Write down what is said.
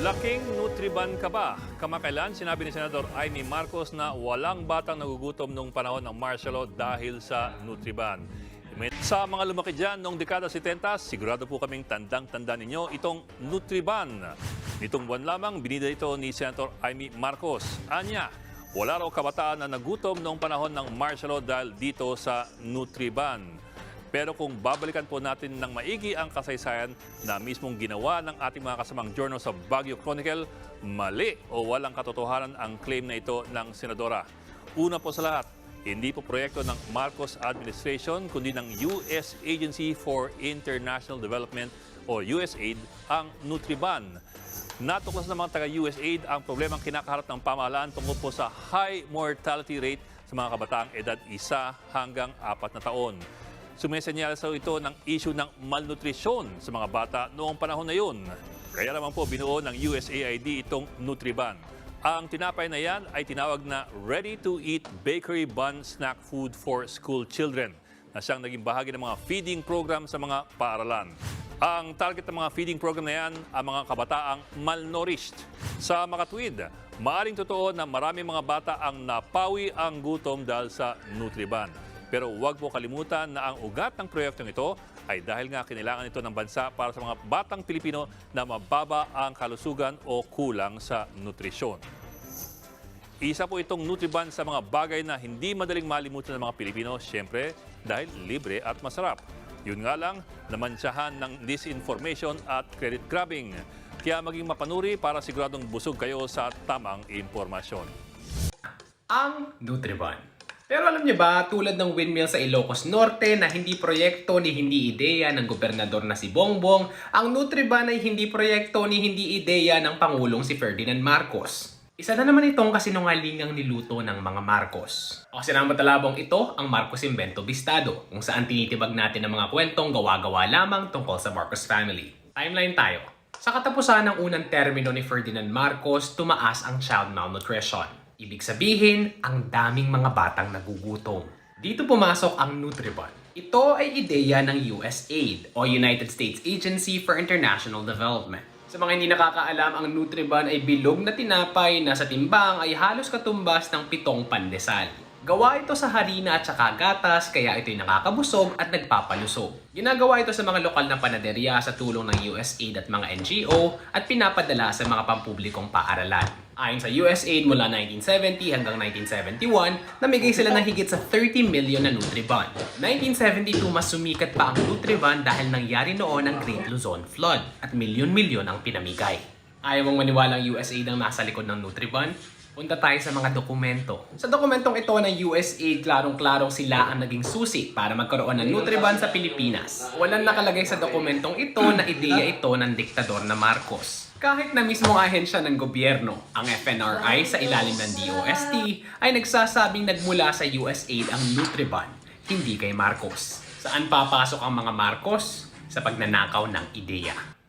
Laking Nutriban ka ba? Kamakailan, sinabi ni Senador Amy Marcos na walang batang nagugutom nung panahon ng martial law dahil sa Nutriban. Sa mga lumaki dyan noong dekada 70, sigurado po kaming tandang-tanda ninyo itong Nutriban. Nitong buwan lamang, binida ito ni Senator Amy Marcos. Anya, wala raw kabataan na nagutom noong panahon ng martial law dahil dito sa Nutriban. Pero kung babalikan po natin ng maigi ang kasaysayan na mismong ginawa ng ating mga kasamang journal sa Baguio Chronicle, mali o walang katotohanan ang claim na ito ng Senadora. Una po sa lahat, hindi po proyekto ng Marcos Administration kundi ng U.S. Agency for International Development o USAID ang Nutriban. Natuklas ng mga taga-USAID ang problemang kinakaharap ng pamahalaan tungkol po sa high mortality rate sa mga kabataang edad isa hanggang apat na taon. Sumesenyales daw ito ng issue ng malnutrisyon sa mga bata noong panahon na yun. Kaya naman po binuo ng USAID itong Nutriban. Ang tinapay na yan ay tinawag na Ready-to-Eat Bakery Bun Snack Food for School Children na siyang naging bahagi ng mga feeding program sa mga paaralan. Ang target ng mga feeding program na yan, ang mga kabataang malnourished. Sa makatwid, maaring totoo na maraming mga bata ang napawi ang gutom dahil sa Nutriban. Pero huwag po kalimutan na ang ugat ng proyektong ito ay dahil nga kinailangan ito ng bansa para sa mga batang Pilipino na mababa ang kalusugan o kulang sa nutrisyon. Isa po itong Nutriban sa mga bagay na hindi madaling malimutan ng mga Pilipino, siyempre dahil libre at masarap. Yun nga lang, namansyahan ng disinformation at credit grabbing. Kaya maging mapanuri para siguradong busog kayo sa tamang impormasyon. ang Nutriban. Pero alam niyo ba, tulad ng windmill sa Ilocos Norte na hindi proyekto ni hindi ideya ng gobernador na si Bongbong, ang Nutriban ay hindi proyekto ni hindi ideya ng Pangulong si Ferdinand Marcos. Isa na naman itong kasinungalingang niluto ng mga Marcos. O sinamatalabong ito ang Marcos Invento Bistado, kung saan tinitibag natin ang mga kwentong gawa-gawa lamang tungkol sa Marcos family. Timeline tayo. Sa katapusan ng unang termino ni Ferdinand Marcos, tumaas ang child malnutrition. Ibig sabihin, ang daming mga batang nagugutom. Dito pumasok ang Nutriban. Ito ay ideya ng USAID o United States Agency for International Development. Sa mga hindi nakakaalam, ang Nutriban ay bilog na tinapay na sa timbang ay halos katumbas ng pitong pandesal. Gawa ito sa harina at saka gatas kaya ito'y nakakabusog at nagpapalusog. Ginagawa ito sa mga lokal na panaderya sa tulong ng USAID at mga NGO at pinapadala sa mga pampublikong paaralan. Ayon sa USAID mula 1970 hanggang 1971, namigay sila ng higit sa 30 million na Nutriban. 1972 mas sumikat pa ang Nutriban dahil nangyari noon ang Great Luzon Flood at milyon-milyon ang pinamigay. Ayaw mong maniwalang USAID ang nasa likod ng Nutriban? Punta tayo sa mga dokumento. Sa dokumentong ito ng USAID, klarong-klarong sila ang naging susi para magkaroon ng Nutriban sa Pilipinas. Walang nakalagay sa dokumentong ito na ideya ito ng diktador na Marcos. Kahit na mismong ahensya ng gobyerno, ang FNRI sa ilalim ng DOST ay nagsasabing nagmula sa USAID ang Nutriban, hindi kay Marcos. Saan papasok ang mga Marcos? Sa pagnanakaw ng ideya.